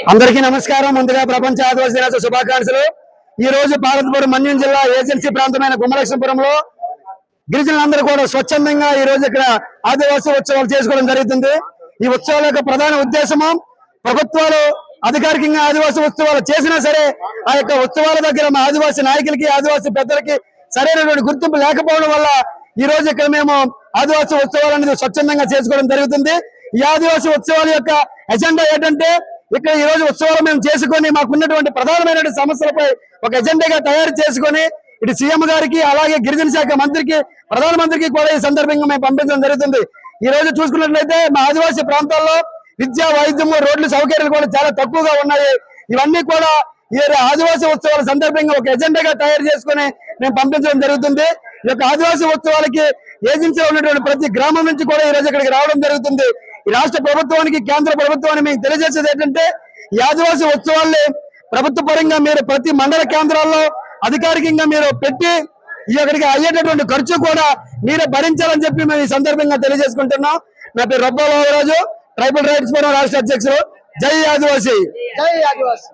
అందరికీ నమస్కారం. ముందుగా ప్రపంచ ఆదివాసీ దినోత్సవ శుభాకాంక్షలు. ఈ రోజు పార్వతీపురం మన్యం జిల్లా ఏజెన్సీ ప్రాంతమైన గుమ్మలక్ష్మీపురంలో గిరిజనులందరూ కూడా స్వచ్ఛందంగా ఈ రోజు ఇక్కడ ఆదివాసీ ఉత్సవాలు చేసుకోవడం జరుగుతుంది. ఈ ఉత్సవాల యొక్క ప్రధాన ఉద్దేశము ప్రభుత్వాలు అధికారికంగా ఆదివాసీ ఉత్సవాలు చేసినా సరే ఆ యొక్క ఉత్సవాల దగ్గర మా ఆదివాసీ నాయకులకి ఆదివాసీ పెద్దలకి సరైనటువంటి గుర్తింపు లేకపోవడం వల్ల ఈ రోజు ఇక్కడ మేము ఆదివాసీ ఉత్సవాలు అనేది స్వచ్ఛందంగా చేసుకోవడం జరుగుతుంది. ఈ ఆదివాసీ ఉత్సవాల యొక్క ఎజెండా ఏంటంటే ఇక్కడ ఈ రోజు ఉత్సవాలు మేము చేసుకొని మాకున్నటువంటి ప్రధానమైనటువంటి సమస్యలపై ఒక ఎజెండాగా తయారు చేసుకొని ఇటు సీఎం గారికి అలాగే గిరిజన శాఖ మంత్రికి ప్రధానమంత్రికి కూడా ఈ సందర్భంగా మేము పంపించడం జరుగుతుంది. ఈ రోజు చూసుకున్నట్లయితే మా ఆదివాసీ ప్రాంతాల్లో విద్యా వైద్యము రోడ్లు సౌకర్యాలు కూడా చాలా తక్కువగా ఉన్నాయి. ఇవన్నీ కూడా ఈ ఆదివాసీ ఉత్సవాల సందర్భంగా ఒక ఎజెండాగా తయారు చేసుకొని మేము పంపించడం జరుగుతుంది. ఈ యొక్క ఆదివాసీ ఉత్సవాలకి ఏజెన్సీలో ఉన్నటువంటి ప్రతి గ్రామం నుంచి కూడా ఈ రోజు ఇక్కడికి రావడం జరుగుతుంది. ఈ రాష్ట్ర ప్రభుత్వానికి కేంద్ర ప్రభుత్వానికి మేము తెలియజేసేది ఏంటంటే ఈ ఆదివాసీ ఉత్సవాల్ని ప్రభుత్వ పరంగా మీరు ప్రతి మండల కేంద్రాల్లో అధికారికంగా మీరు పెట్టి ఈ అక్కడికి అయ్యేటటువంటి ఖర్చు కూడా మీరే భరించాలని చెప్పి మేము ఈ సందర్భంగా తెలియజేసుకుంటున్నాం. నా పేరు రొబ్బరాజు ట్రైబల్ రైట్స్ ఫోరం రాష్ట్ర అధ్యక్షులు. జై ఆదివాసీ. జై ఆదివాసీ.